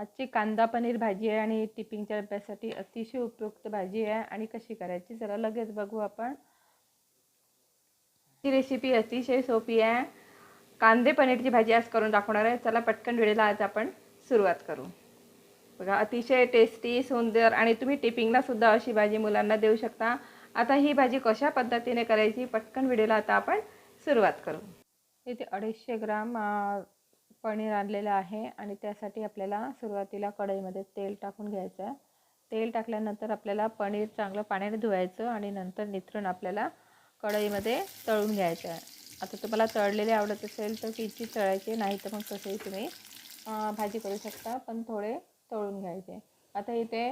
आजची कांदा पनीर भाजी आहे आणि टिपिंगच्या डब्यासाठी अतिशय उपयुक्त भाजी आहे आणि कशी करायची जरा लगेच बघू आपण. ही रेसिपी अतिशय सोपी आहे. कांदे पनीरची भाजी आज करून दाखवणार आहे. चला पटकन वेळेला आज आपण सुरुवात करू. बघा अतिशय टेस्टी सुंदर आणि तुम्ही टिपिंगलासुद्धा सुद्धा अशी भाजी मुलांना देऊ शकता. आता ही भाजी कशा पद्धतीने करायची? पटकन व्हिडिओला आता आपण सुरुवात करू. इथे अडीचशे ग्राम पनीर आणलेलं आहे आणि त्यासाठी आपल्याला सुरुवातीला कढईमध्ये तेल टाकून घ्यायचं आहे. तेल टाकल्यानंतर आपल्याला पनीर चांगलं पाण्याने धुवायचं आणि नंतर निथरून आपल्याला कढईमध्ये तळून घ्यायचं आहे. आता तुम्हाला तळलेले आवडत असेल तर किती तळायचे नाही तर मग तसंही तुम्ही भाजी करू शकता पण थोडे तळून घ्यायचे. आता इथे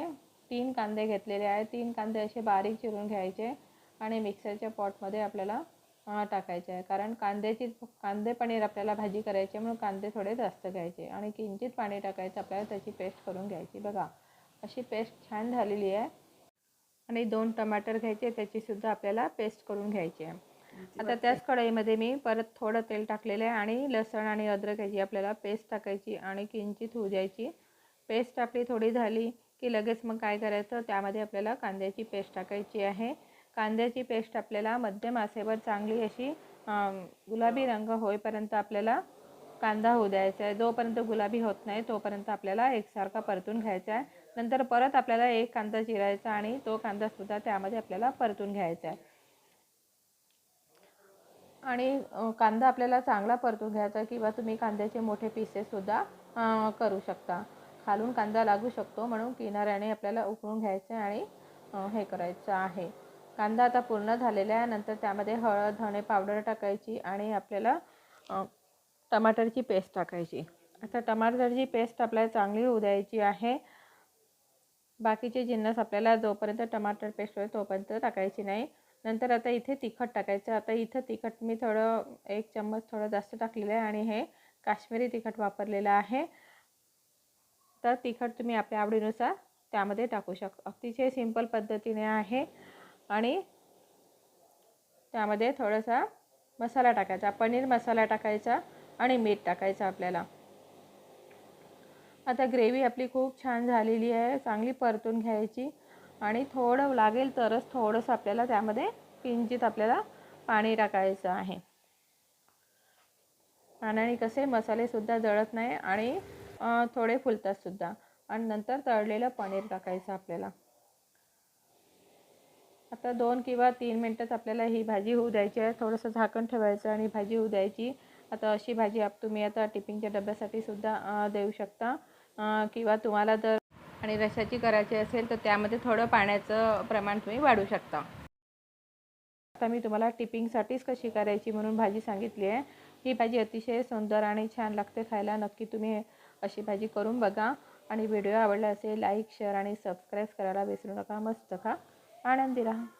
तीन कांदे घेतलेले आहे तीन कांदे असे बारीक चिरून घ्यायचे आणि मिक्सरच्या पॉटमध्ये आपल्याला टाकायचे आहे. कारण कांद्याची कांदे पनीर आपल्याला भाजी करायची आहे म्हणून कांदे थोडे जास्त घ्यायचे आणि किंचित पाणी टाकायचं आपल्याला त्याची पेस्ट करून घ्यायची. बघा अशी पेस्ट छान झालेली आहे. आणि दोन टमाटर घ्यायचे त्याचीसुद्धा आपल्याला पेस्ट करून घ्यायची आहे. आता त्याच कढईमध्ये मी परत थोडं तेल टाकलेलं आहे आणि लसण आणि अद्रक याची आपल्याला पेस्ट टाकायची आणि किंचित होऊ द्यायची. पेस्ट आपली थोडी झाली की लगेच मग काय करायचं त्यामध्ये आपल्याला कांद्याची पेस्ट टाकायची आहे. कांद्याची पेस्ट आपल्याला मध्यम आसेवर चांगली अशी गुलाबी रंग होईपर्यंत आपल्याला कांदा होऊ द्यायचा आहे. जोपर्यंत गुलाबी होत नाही तोपर्यंत आपल्याला एकसारखा परतून घ्यायचा आहे. नंतर परत आपल्याला एक कांदा चिरायचा आणि तो कांदासुद्धा त्यामध्ये आपल्याला परतून घ्यायचा आहे. आणि कांदा आपल्याला चांगला परतून घ्यायचा किंवा तुम्ही कांद्याचे मोठे पीसेससुद्धा करू शकता. खालून कांदा लागू शकतो म्हणून किनाऱ्याने आपल्याला उकळून घ्यायचं आहे आणि हे करायचं आहे. कांदा आता पूर्ण झालेला आहे. नंतर त्यामध्ये हळद धणे पावडर टाकायची आणि आपल्याला टमाटरची पेस्ट टाकायची. आता टमाटरची पेस्ट आपल्याला चांगली होऊ द्यायची आहे. बाकीचे जिन्नस आपल्याला जोपर्यंत टमाटर पेस्ट होईल तोपर्यंत टाकायची नाही. नंतर आता इथे तिखट टाकायचं. आता इथं तिखट मी थोडं एक चम्मच थोडं जास्त टाकलेलं आहे आणि हे काश्मीरी तिखट वापरलेलं आहे. तर तिखट तुम्ही आपल्या आवडीनुसार त्यामध्ये टाकू शकता अतिशय सिंपल पद्धतीने आहे. आणि त्यामध्ये थोडासा मसाला टाकायचा पनीर मसाला टाकायचा आणि मीठ टाकायचं आपल्याला. आता ग्रेव्ही आपली खूप छान झालेली आहे चांगली परतून घ्यायची आणि थोडं लागेल तरच थोडंसं आपल्याला त्यामध्ये किंचित आपल्याला पाणी टाकायचं आहे. पाण्याने कसे मसालेसुद्धा जळत नाही आणि थोडे फुलतातसुद्धा आणि नंतर तळलेलं पनीर टाकायचं आपल्याला. आता दोन किंवा तीन मिनटंच आपल्याला ही भाजी होऊ द्यायची आहे. थोडंसं झाकण ठेवायचं आणि भाजी होऊ द्यायची. आता अशी भाजी आप तुम्ही आता टिफिनच्या डब्यासाठी सुद्धा देऊ शकता. किंवा तुम्हाला जर आणि रशाची करायची असेल तर त्यामध्ये थोडं पाण्याचं प्रमाण तुम्ही वाढवू शकता. आता मी तुम्हाला टिपिंगसाठीच कशी करायची म्हणून भाजी सांगितली आहे. ही भाजी अतिशय सुंदर आणि छान लागते खायला. नक्की तुम्ही अशी भाजी करून बघा. आणि व्हिडिओ आवडला असेल लाईक शेअर आणि सबस्क्राईब करायला विसरू नका. मस्त खा. आनंदी राहा.